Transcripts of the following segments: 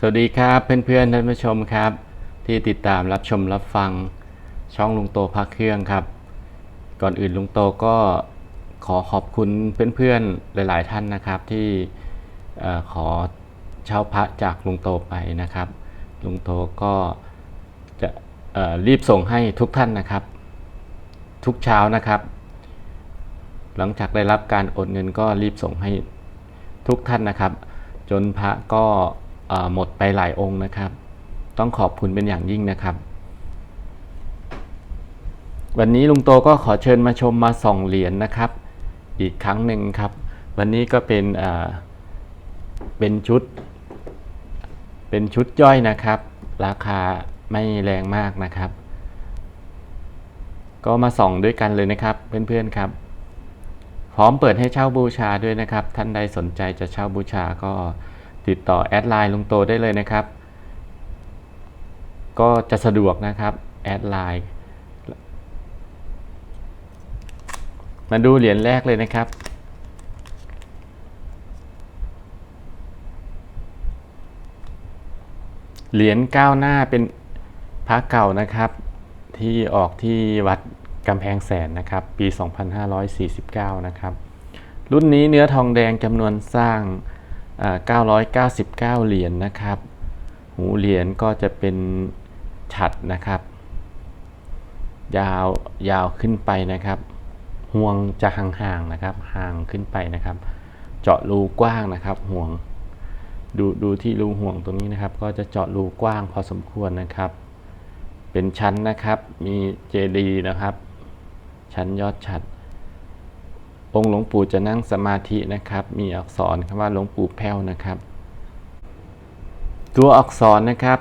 สวัสดีครับเพื่อนๆท่านผู้ชมครับ ที่ติดตามรับชมรับฟังช่องลุงโตพักเครื่องครับ ก่อนอื่นลุงโตก็ขอขอบคุณเพื่อนๆหลาย ๆ ท่านนะครับที่ขอเช่าพระจากลุงโตไปนะครับ ลุงโตก็จะรีบส่งให้ทุกท่านนะครับ ทุกเช้านะครับ หลังจากได้รับการโอนเงินก็รีบส่งให้ทุกท่านนะครับ จนพระก็ หมดไปหลายองค์นะครับ ต้องขอบคุณเป็นอย่างยิ่งนะครับ วันนี้ลุงโตก็ขอเชิญมาชมมาส่องเหรียญนะครับ อีกครั้งหนึ่งครับ วันนี้ก็เป็นเป็นชุด เป็นชุดย่อยนะครับ ราคาไม่แรงมากนะครับ ก็มาส่องด้วยกันเลยนะครับเพื่อนๆครับพร้อมเปิดให้เช่าบูชาด้วยนะครับ ท่านใดสนใจจะเช่าบูชาก็ ติดต่อแอดไลน์ลุงโตได้เลยนะครับ ก็จะสะดวกนะครับแอดไลน์มาดูเหรียญแรกเลยนะครับ เหรียญก้าวหน้าเป็นพระเก่านะครับ ที่ออกที่วัดกำแพงแสนนะครับ ปี 2549 นะครับ รุ่นนี้เนื้อทองแดงจำนวนสร้าง 999 เหรียญนะครับ หูเหรียญก็จะเป็นฉัดนะครับ ยาวยาวขึ้นไปนะครับห่วงจะห่างๆนะครับ ห่างขึ้นไปนะครับ เจาะรูกว้างนะครับห่วง ดูดูที่รูห่วงตรงนี้นะครับ ก็จะเจาะรูกว้างพอสมควรนะครับ เป็นชั้นนะครับ มีเจดีย์นะครับ ชั้นยอดฉัด องค์หลวงปู่จะนั่งสมาธินะครับ มีอักษรคำว่าหลวงปู่แพ้วนะครับ ตัวอักษรนะครับ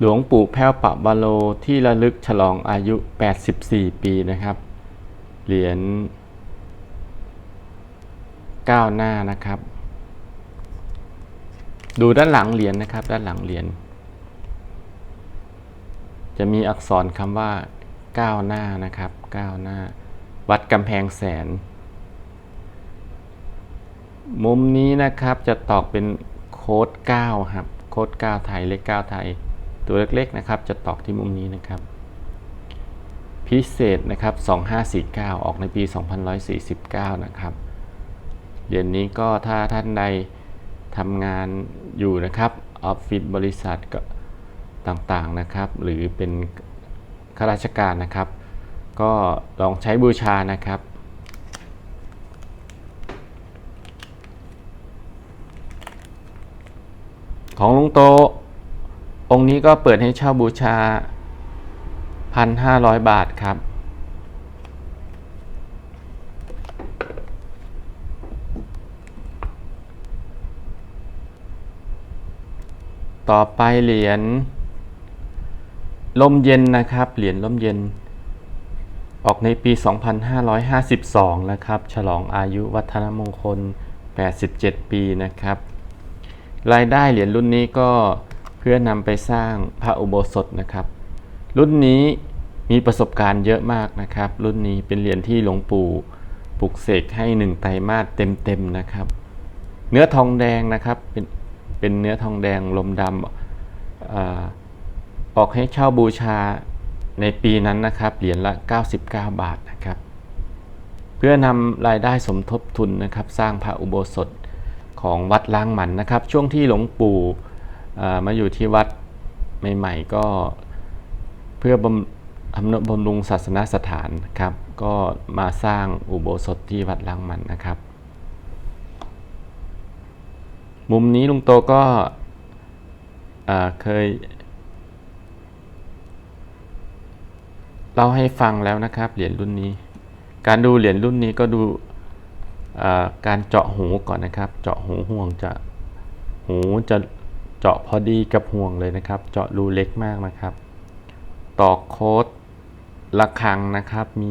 หลวงปู่แพ้วปะบาโลที่ระลึกฉลองอายุ 84 ปีนะครับ เหรียญก้าวหน้านะครับ ดูด้านหลังเหรียญนะครับ ด้านหลังเหรียญจะมีอักษรคำว่าก้าวหน้านะครับก้าวหน้า วัดกำแพงแสน มุมนี้นะครับจะตอกเป็นโค้ด9ครับ โค้ด9ไทยเลข9ไทย ตัวเล็กๆนะครับ จะตอกที่มุมนี้นะครับ พิเศษนะครับ 2549 ออกในปี 2149 นะครับเหรียญนี้ก็ถ้าท่านใดทำงานอยู่นะครับออฟฟิศบริษัทก็ต่างๆนะครับ หรือเป็นข้าราชการนะครับ ก็ลองใช้บูชานะครับ ของลุงโต องค์นี้ก็เปิดให้เช่าบูชา 1,500 บาทครับต่อไปเหรียญลมเย็นนะครับ เหรียญลมเย็น ออกในปี 2552 นะครับ ฉลองอายุวัฒนมงคล 87 ปีนะครับ รายได้เหรียญรุ่นนี้ก็เพื่อนำไปสร้างพระอุโบสถนะครับ รุ่นนี้มีประสบการณ์เยอะมากนะครับ รุ่นนี้เป็นเหรียญที่หลวงปู่ปลุกเสกให้หนึ่งไตรมาสเต็มๆนะครับ เนื้อทองแดงนะครับเป็นเป็นเนื้อทองแดงลมดำอออกให้เช่าบูชา ในปีนั้นนะครับเหรียญละ 99 บาทนะครับ เพื่อนำรายได้สมทบทุนนะครับ สร้างพระอุโบสถของวัดล้างหมันนะครับ ช่วงที่หลวงปู่มาอยู่ที่วัดใหม่ๆก็เพื่อบำทำนุบำรุงศาสนสถานนะครับ ก็มาสร้างอุโบสถที่วัดล้างหมันนะครับ มุมนี้ลุงโตก็เคย เล่าให้ฟังแล้วนะครับเหรียญรุ่นนี้ การดูเหรียญรุ่นนี้ก็ดูการเจาะหูก่อนนะครับ เจาะหูห่วงจะหูจะเจาะพอดีกับห่วงเลยนะครับ เจาะรูเล็กมากนะครับตอกโค้ดระฆังนะครับ มี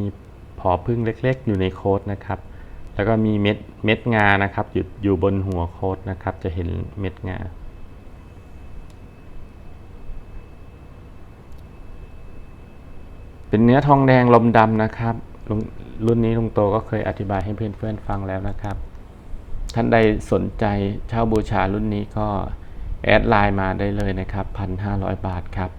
ผอพึ่งเล็กๆ อยู่ในโค้ดนะครับ แล้วก็มีเม็ดเม็ดงานะครับอยู่อยู่บนหัวโค้ดนะครับ จะเห็นเม็ดงา เป็นเนื้อทองแดงลมดำนะครับ รุ่นนี้ลุงโตก็เคยอธิบายให้เพื่อนๆฟังแล้วนะครับ ท่านใดสนใจเช่าบูชารุ่นนี้ก็แอดไลน์มาได้เลยนะครับ 1,500 บาทครับ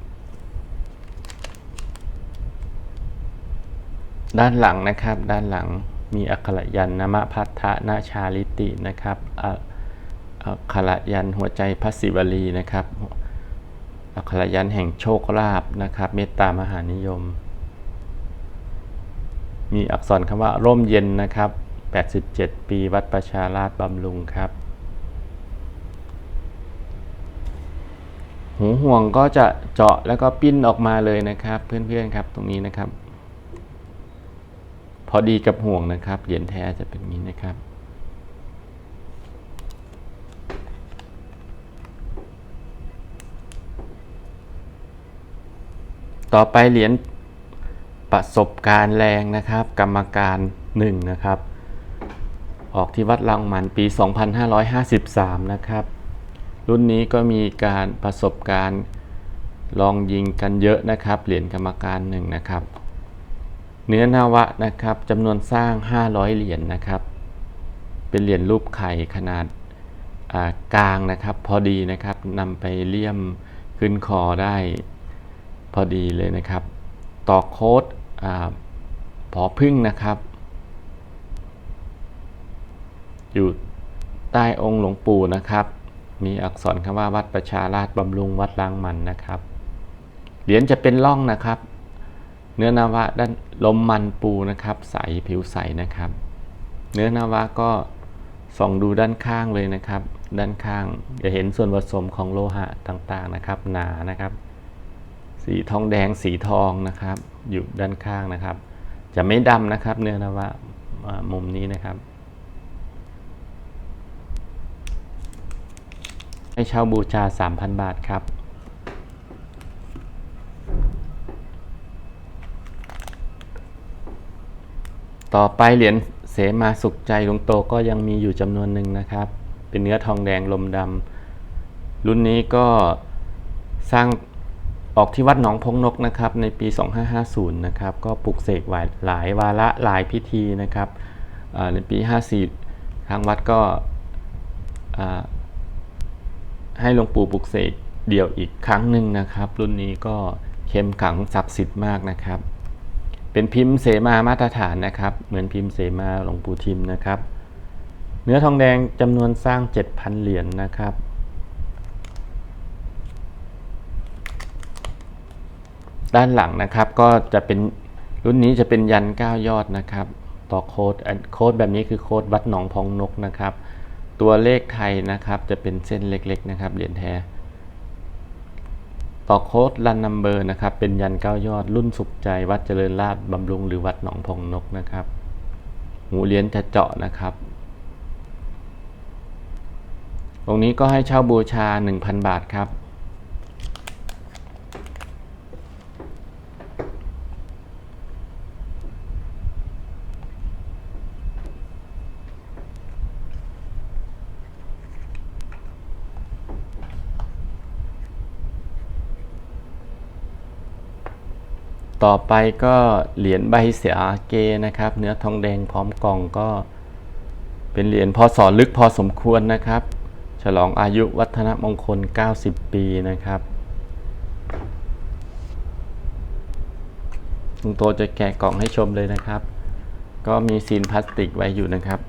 ด้านหลังนะครับ ด้านหลังมีอักขระยันนมะพัทธนาชาลิตินะครับอักขระยันหัวใจพระศิวลีนะครับอักขระยันแห่งโชคลาภนะครับ เมตตามหานิยม มีอักษรคำว่าร่มเย็นนะครับ 87 ปีวัดประชาราชบำรุงครับ หูห่วงก็จะเจาะแล้วก็ปิ้นออกมาเลยนะครับ เพื่อนๆครับตรงนี้นะครับ พอดีกับห่วงนะครับเหรียญแท้จะเป็นนี้นะครับต่อไปเหรียญ ประสบการณ์แรงนะครับ กรรมการ1นะครับ ออกที่วัดลังมันปี 2553 นะครับ รุ่นนี้ก็มีการประสบการณ์ลองยิงกันเยอะนะครับ เหรียญกรรมการหนึ่งนะครับ เนื้อนาวะนะครับจำนวนสร้าง 500 เหรียญนะครับ เป็นเหรียญรูปไข่ขนาดกลางนะครับ พอดีนะครับนำไปเลี่ยมขึ้นคอได้พอดีเลยนะครับ ต่อโค้ด พอพึ่งนะครับ อยู่ใต้องค์หลวงปู่นะครับ มีอักษรคำว่าวัดประชาราชบำรุงวัดลางมันนะครับ เหรียญจะเป็นร่องนะครับ เนื้อนาวะด้านลมมันปูนะครับ ใสผิวใสนะครับ เนื้อนาวะก็ส่องดูด้านข้างเลยนะครับ ด้านข้างจะเห็นส่วนผสมของโลหะต่างๆนะครับ หนานะครับ สีทองแดงสีทองนะครับ อยู่ด้านข้างนะครับ จะไม่ดำนะครับ เนื้อนาวะอ่ามุมนี้นะครับ ให้เช่าบูชา 3,000 บาทครับต่อไปเหรียญเสมาสุขใจหลวงโตก็ยังมีอยู่จำนวนหนึ่งนะครับ เป็นเนื้อทองแดงลมดำรุ่นนี้ก็สร้าง ออกที่วัดหนองพงนกนะครับในปี 2550 นะครับก็ปลุกเสกไว้หลายวาระหลายพิธีนะครับในปี 54 ทางวัดก็ให้หลวงปู่ปลุกเสกเดี่ยวอีกครั้งหนึ่งนะครับ รุ่นนี้ก็เข้มขังศักดิ์สิทธิ์มากนะครับ เป็นพิมพ์เสมามาตรฐานนะครับ เหมือนพิมพ์เสมาหลวงปู่ทิมนะครับ เนื้อทองแดงจำนวนสร้าง 7,000 เหรียญนนะครับ ด้านหลังนะครับก็จะเป็นรุ่นนี้จะเป็นยัน 9 ยอดนะครับ ต่อโค้ดโค้ดแบบนี้คือโค้ดวัดหนองพองนกนะครับ ตัวเลขไทยนะครับจะเป็นเส้นเล็กๆนะครับเหรียญแท้ ต่อโค้ดรันนัมเบอร์นะครับเป็นยัน 9 ยอด รุ่นสุขใจวัดเจริญราษฎรบำรุงหรือวัดหนองพองนกนะครับ หูเหรียญจะเจาะนะครับตรงนี้ก็ให้เช่าบูชา 1,000 บาทครับ ต่อไปก็เหรียญใบเสียเกนะครับ เนื้อทองแดงพร้อมกล่องก็ เป็นเหรียญพศลึกพอสมควรนะครับ ฉลองอายุวัฒนมงคล 90 ปีนะครับลุงโตจะแกะกล่องให้ชมเลยนะครับ ก็มีซีนพลาสติกไว้อยู่นะครับ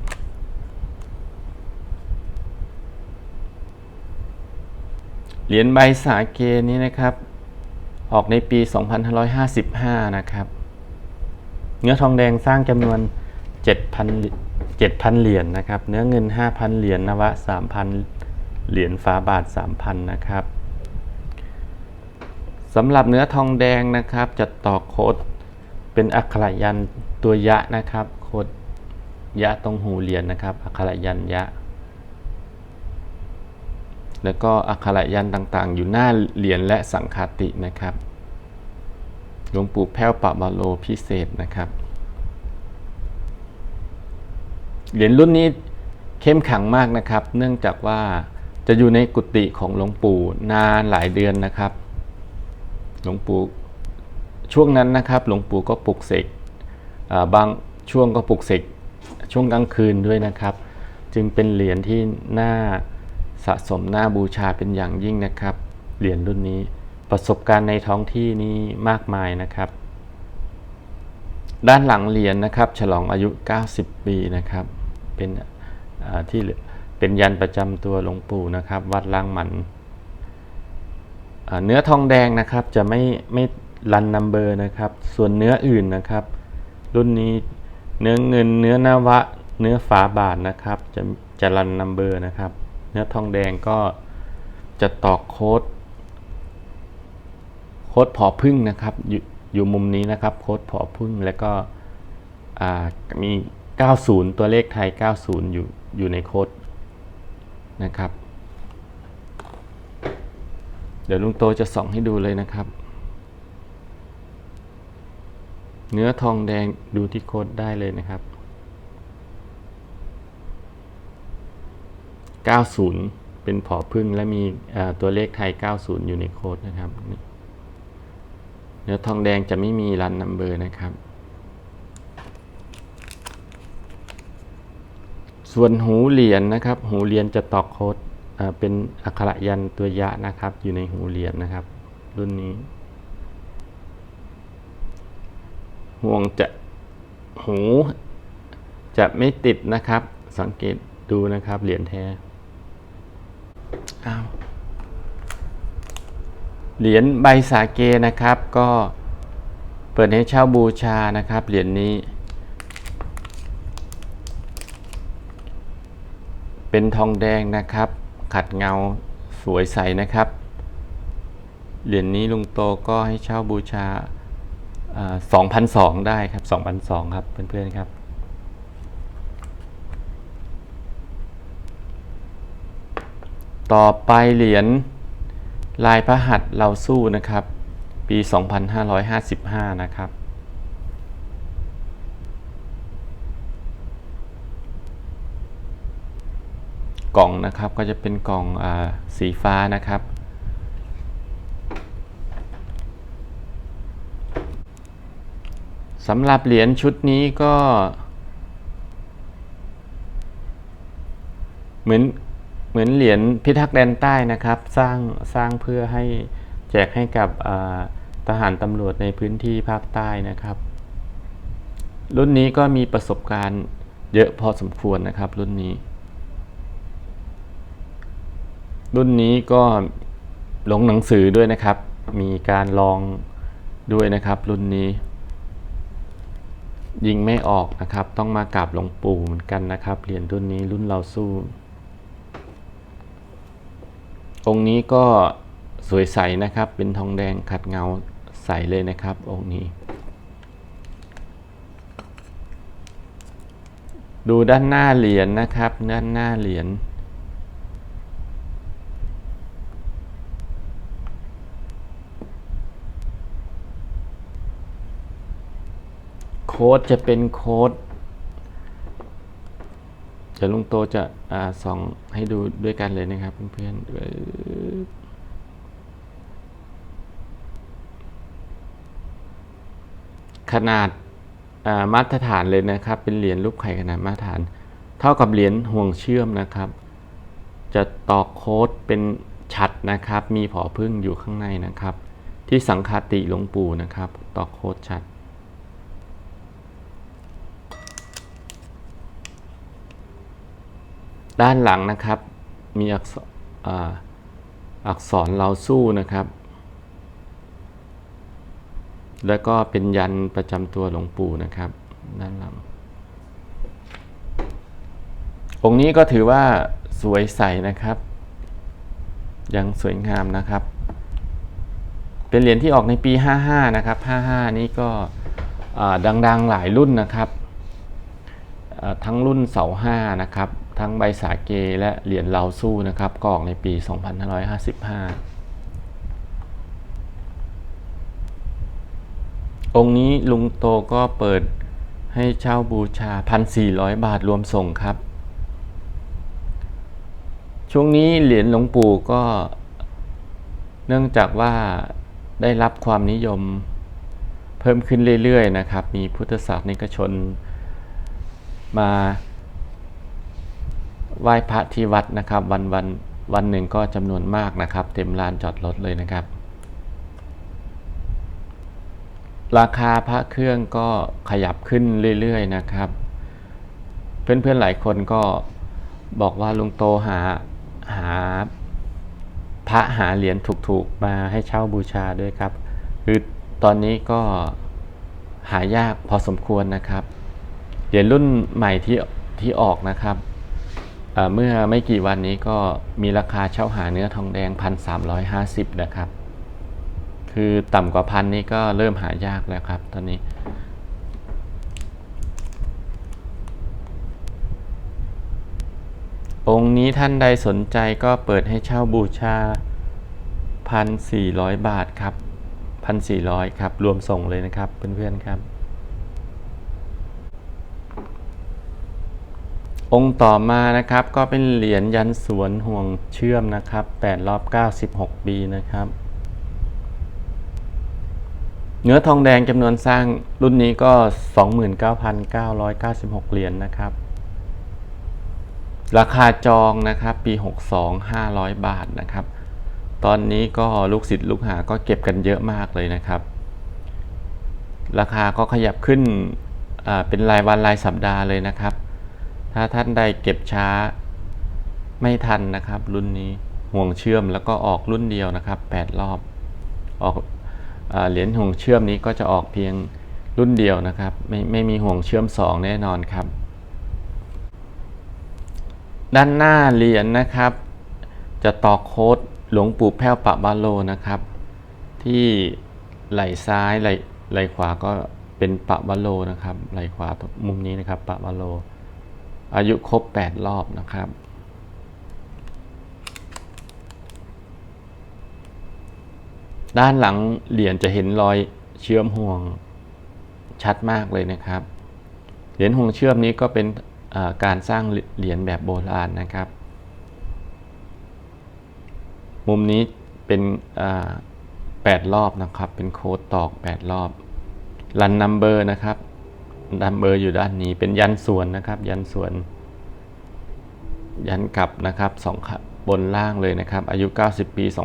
เหรียญใบสาเกนี้นะครับ ออกในปี 2555 นะครับ เนื้อทองแดงสร้างจำนวน 7,000 7,000 เหรียญนะครับ เนื้อเงิน 5,000 เหรียญนวะ 3,000 เหรียญฟ้าบาท 3,000 นะครับสำหรับเนื้อทองแดงนะครับ จะต่อโคดเป็นอักขระยันตัวยะนะครับ โคดยะตรงหูเหรียญนะครับ อักขระยันยะ แล้วก็อักขระยันต่างๆ อยู่หน้าเหรียญและสังคาตินะครับหลวงปู่แพ้วปะบาโลพิเศษนะครับ เหรียญรุ่นนี้เข้มขังมากนะครับ เนื่องจากว่าจะอยู่ในกุฏิของหลวงปู่นานหลายเดือนนะครับ หลวงปู่ช่วงนั้นนะครับ หลวงปู่ก็ปลุกเสกบางช่วงก็ปลุกเสกช่วงกลางคืนด้วยนะครับ จึงเป็นเหรียญที่น่า สะสมหน้าบูชาเป็นอย่างยิ่งนะครับ เหรียญรุ่นนี้ประสบการณ์ในท้องที่นี้มากมายนะครับ ด้านหลังเหรียญนะครับ ฉลองอายุ 90 ปีนะครับ เป็นที่เป็นยันประจำตัวหลวงปู่นะครับ วัดล่างหมันเนื้อทองแดงนะครับจะไม่ไม่รันนัมเบอร์นะครับ ส่วนเนื้ออื่นนะครับ รุ่นนี้เนื้อเงินเนื้อนวะ เนื้อฝาบาทนะครับ จะจะรันนัมเบอร์นะครับ นื้อทองแดงก็จะตอกโค้ดโค้ดผอพึ่งนะครับอยู่อยู่มุมนี้นะครับโค้ดผอพึ่งแล้วก็มี 90 ตัวเลขไทย 90 อยู่อยู่ในโค้ดนะครับ เดี๋ยวลุงโตจะส่องให้ดูเลยนะครับ เนื้อทองแดงดูที่โค้ดได้เลยนะครับ 90 เป็นผอพึ่งและมีตัวเลขไทย 90 อยู่ในโค้ดนะครับ เนื้อทองแดงจะไม่มีรันนัมเบอร์นะครับ ส่วนหูเหรียญนะครับ หูเหรียญจะตอกโค้ดเป็นอักขระยันต์ตัวยะนะครับ อยู่ในหูเหรียญนะครับ รุ่นนี้ห่วงจะหูจะไม่ติดนะครับ สังเกตดูนะครับเหรียญแท้ อ้าวเหรียญใบสาเกนะครับ ก็เปิดให้เช่าบูชานะครับ เหรียญนี้ เป็นทองแดงนะครับ ขัดเงาสวยใสนะครับ เหรียญนี้ลุงโตก็ให้เช่าบูชาสองพันสองได้ครับสองพันสองครับเพื่อนๆครับ ต่อไปเหรียญลายพระหัตถ์เราสู้นะครับ ปี 2555 นะครับ กล่องนะครับก็จะเป็นกล่องอสีฟ้านะครับ สำหรับเหรียญชุดนี้ก็ เหมือน เหมือนเหรียญพิทักษ์แดนใต้นะครับ สร้างสร้างเพื่อให้แจกให้กับทหารตำรวจในพื้นที่ภาคใต้นะครับ รุ่นนี้ก็มีประสบการณ์เยอะพอสมควรนะครับ รุ่นนี้ รุ่นนี้ก็ลงหนังสือด้วยนะครับ มีการลองด้วยนะครับ รุ่นนี้ ยิงไม่ออกนะครับ ต้องมากราบหลวงปู่เหมือนกันนะครับเหรียญรุ่นนี้รุ่นเราสู้ องค์นี้ก็สวยใสนะครับ เป็นทองแดงขัดเงาใสเลยนะครับ องค์นี้ ดูด้านหน้าเหรียญนะครับ ด้านหน้าเหรียญโค้ดจะเป็นโค้ด ดี๋ยวลุงโตจะอ่าส่องให้ดูด้วยกันเลยนะครับเพื่อนๆขนาดมาตรฐานเลยนะครับ เป็นเหรียญรูปไข่ขนาดมาตรฐาน เท่ากับเหรียญห่วงเชื่อมนะครับ จะตอกโค้ดเป็นฉัดนะครับ มีผอพึ่งอยู่ข้างในนะครับ ที่สังคาติหลวงปู่นะครับตอกโค้ดฉัด ด้านหลังนะครับ มีอักษรอักษรเราสู้นะครับ แล้วก็เป็นยันประจำตัวหลวงปู่นะครับ ด้านหลัง องค์นี้ก็ถือว่าสวยใสนะครับ ยังสวยงามนะครับ เป็นเหรียญที่ออกในปี 55 นะครับ 55 นี้ก็ดังๆหลายรุ่นนะครับ ทั้งรุ่นเสาห้านะครับ ทั้งใบสาเกและเหรียญเราสู้นะครับก็ออกในปี 2555 องค์นี้ลุงโตก็เปิดให้เช่าบูชา 1,400 บาทรวมส่งครับ ช่วงนี้เหรียญหลวงปู่ก็ เนื่องจากว่าได้รับความนิยมเพิ่มขึ้นเรื่อยๆนะครับ มีพุทธศาสนิกชนมา ไหว้พระที่วัดนะครับ วันวันวันหนึ่งก็จำนวนมากนะครับ เต็มลานจอดรถเลยนะครับ ราคาพระเครื่องก็ขยับขึ้นเรื่อยๆนะครับ เพื่อนๆหลายคนก็บอกว่าลุงโตหาหาพระหาเหรียญถูกๆมาให้เช่าบูชาด้วยครับ คือตอนนี้ก็หายากพอสมควรนะครับ เหรียญรุ่นใหม่ที่ที่ออกนะครับ เมื่อไม่กี่วันนี้ก็มีราคาเช่าหาเนื้อทองแดง 1,350 นะครับ คือต่ำกว่าพันนี้ก็เริ่มหายากแล้วครับ ตอนนี้ องค์นี้ท่านใดสนใจก็เปิดให้เช่าบูชา 1,400 บาทครับ 1,400 ครับ รวมส่งเลยนะครับเพื่อนๆครับ องค์ต่อมานะครับก็เป็นเหรียญยันสวนห่วงเชื่อมนะครับ8รอบ96ปีนะครับ เนื้อทองแดงจำนวนสร้างรุ่นนี้ก็ 29,996 เหรียญนะครับ ราคาจองนะครับปี 62 500 บาทนะครับ ตอนนี้ก็ลูกศิษย์ลูกหาก็เก็บกันเยอะมากเลยนะครับ ราคาก็ขยับขึ้นเป็นรายวันรายสัปดาห์เลยนะครับ ถ้าท่านใดเก็บช้า ไม่ทันนะครับ รุ่นนี้ห่วงเชื่อมแล้วก็ออกรุ่นเดียวนะครับ 8 รอบ ออกเหรียญห่วงเชื่อมนี้ก็จะออกเพียงรุ่นเดียวนะครับ ไม่ไม่มีห่วงเชื่อม 2 แน่นอนครับ ด้านหน้าเหรียญนะครับ จะต่อโค้ดหลวงปู่แพ้วปะบาโลนะครับ ที่ไหล่ซ้ายไหล่ไหล่ขวาก็เป็นปะบาโลนะครับ ไหล่ขวามุมนี้นะครับ ปะบาโล อายุครบ 8 รอบนะครับ ด้านหลังเหรียญจะเห็นรอยเชื่อมห่วงชัดมากเลยนะครับ เหรียญห่วงเชื่อมนี้ก็เป็นการสร้างเหรียญแบบโบราณนะครับ มุมนี้เป็น8รอบนะครับ เป็นโค้ดตอก 8 รอบรันนัมเบอร์นะครับ นัมเบอร์อยู่ด้านนี้เป็นยันส่วนนะครับ ยันส่วน ยันกลับนะครับสองขบนล่างเลยนะครับ อายุ 90 ปี 2562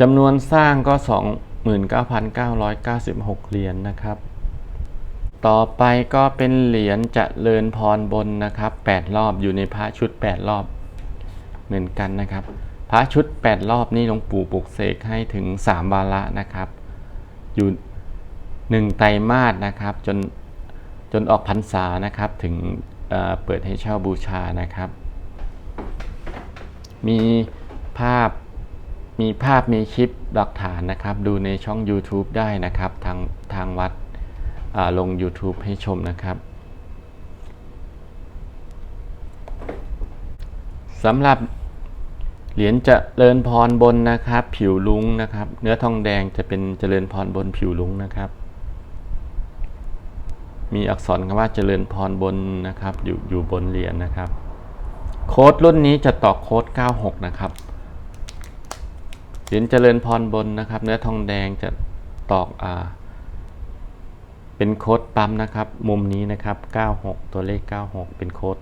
จำนวนสร้างก็ 29,996 เหรียญนะครับ ต่อไปก็เป็นเหรียญจะเจริญพรบนนะครับ 8 รอบอยู่ในพระชุด 8 รอบเหมือนกันนะครับ พระชุด 8 รอบนี่หลวงปู่ปลุกเสกให้ถึง 3 วาระนะครับ อยู่ 1 ไตรมาสนะครับ จนจนออกพรรษานะครับถึงเเปิดให้เช่าบูชานะครับ มีภาพมีภาพมีคลิปหลักฐานนะครับ ดูในช่อง YouTube ได้นะครับ ทางทางวัดลง YouTube ให้ชมนะครับสำหรับ เหรียญจเจริญพรบนนะครับ ผิวลุงนะครับ เนื้อทองแดงจะเป็นเจริญพรบนผิวลุงนะครับ มีอักษรคำว่าเจริญพรบนนะครับ อยู่อยู่บนเหรียญนะครับ โค้ดรุ่นนี้จะต่อโค้ด 96 นะครับเหรียญเจริญพรบนนะครับ เนื้อทองแดงจะตอกอ่าเป็นโค้ดปั๊มนะครับ มุมนี้นะครับ 96 ตัวเลข 96 เป็นโค้ด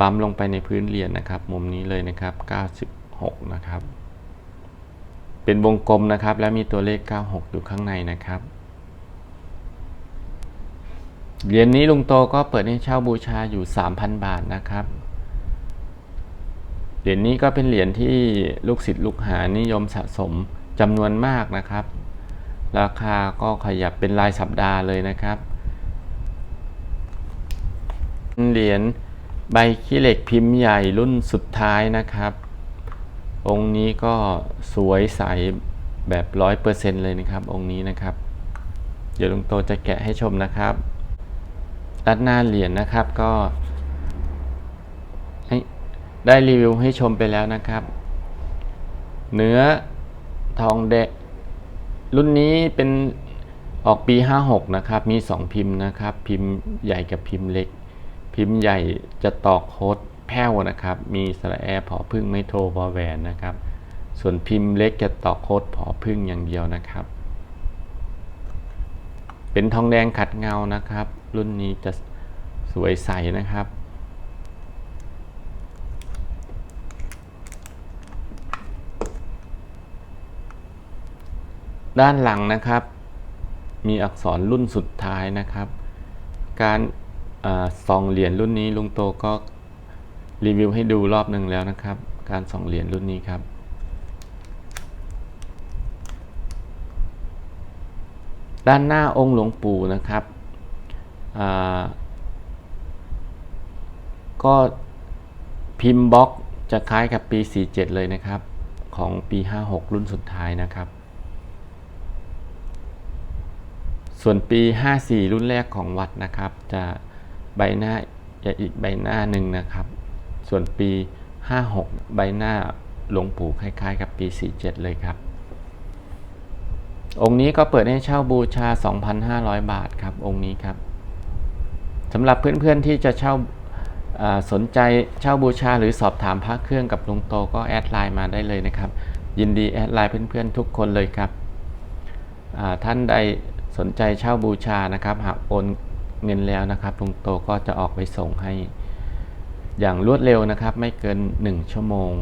ปั๊มลงไปในพื้นเหรียญนะครับ มุมนี้เลยนะครับ 96 นะครับ เป็นวงกลมนะครับ แล้วมีตัวเลข 96 อยู่ข้างในนะครับเหรียญนี้ลุงโตก็เปิดให้เช่าบูชาอยู่ 3,000 บาทนะครับ เหรียญนี้ก็เป็นเหรียญที่ลูกศิษย์ลูกหานิยมสะสมจำนวนมากนะครับ ราคาก็ขยับเป็นรายสัปดาห์เลยนะครับ เหรียญ ใบขี้เหล็กพิมพ์ใหญ่รุ่นสุดท้ายนะครับ องค์นี้ก็สวยใสแบบร้อยเปอร์เซ็นต์เลยนะครับ องค์นี้นะครับ เดี๋ยวลุงโตจะแกะให้ชมนะครับด้านหน้าเหรียญนะครับก็ได้รีวิวให้ชมไปแล้วนะครับ เนื้อทองแดงรุ่นนี้เป็นออกปี 56 นะครับ มี 2 พิมพ์นะครับ พิมพ์ใหญ่กับพิมพ์เล็ก พิมพ์ใหญ่จะตอกโค้ดแพ้วนะครับ มีสระแอผอพึ่งไม่โทรวอแหวนนะครับ ส่วนพิมพ์เล็กจะตอกโค้ดผอพึ่งอย่างเดียวนะครับ เป็นทองแดงขัดเงานะครับ รุ่นนี้จะสวยใสนะครับด้านหลังนะครับ มีอักษรรุ่นสุดท้ายนะครับ การ อสองเหรียญรุ่นนี้ลุงโตก็รีวิวให้ดูรอบหนึ่งแล้วนะครับ การส่องเหรียญรุ่นนี้ครับ ด้านหน้าองค์หลวงปู่นะครับก็พิมพ์บล็อกจะคล้ายกับปี 47 เลยนะครับ ของปี 56 รุ่นสุดท้ายนะครับ ส่วนปี 54 รุ่นแรกของวัดนะครับจะ ใบหน้าจะอีกใบหน้าหนึ่งนะครับ ส่วนปี 56 ใบหน้าหลวงปู่คล้ายๆ กับปี 47 เลยครับ องค์นี้ก็เปิดให้เช่าบูชา 2,500 บาทครับ องค์นี้ครับสำหรับเพื่อนๆที่จะเช่าสนใจเช่าบูชาหรือสอบถามพระเครื่องกับลุงโตก็แอดไลน์มาได้เลยนะครับ ยินดีแอดไลน์เพื่อนๆทุกคนเลยครับท่านใดสนใจเช่าบูชานะครับหากโอน เงินแล้วนะครับลุงโตก็จะออกไปส่งให้ อย่างรวดเร็วนะครับ ไม่เกิน 1 ชั่วโมง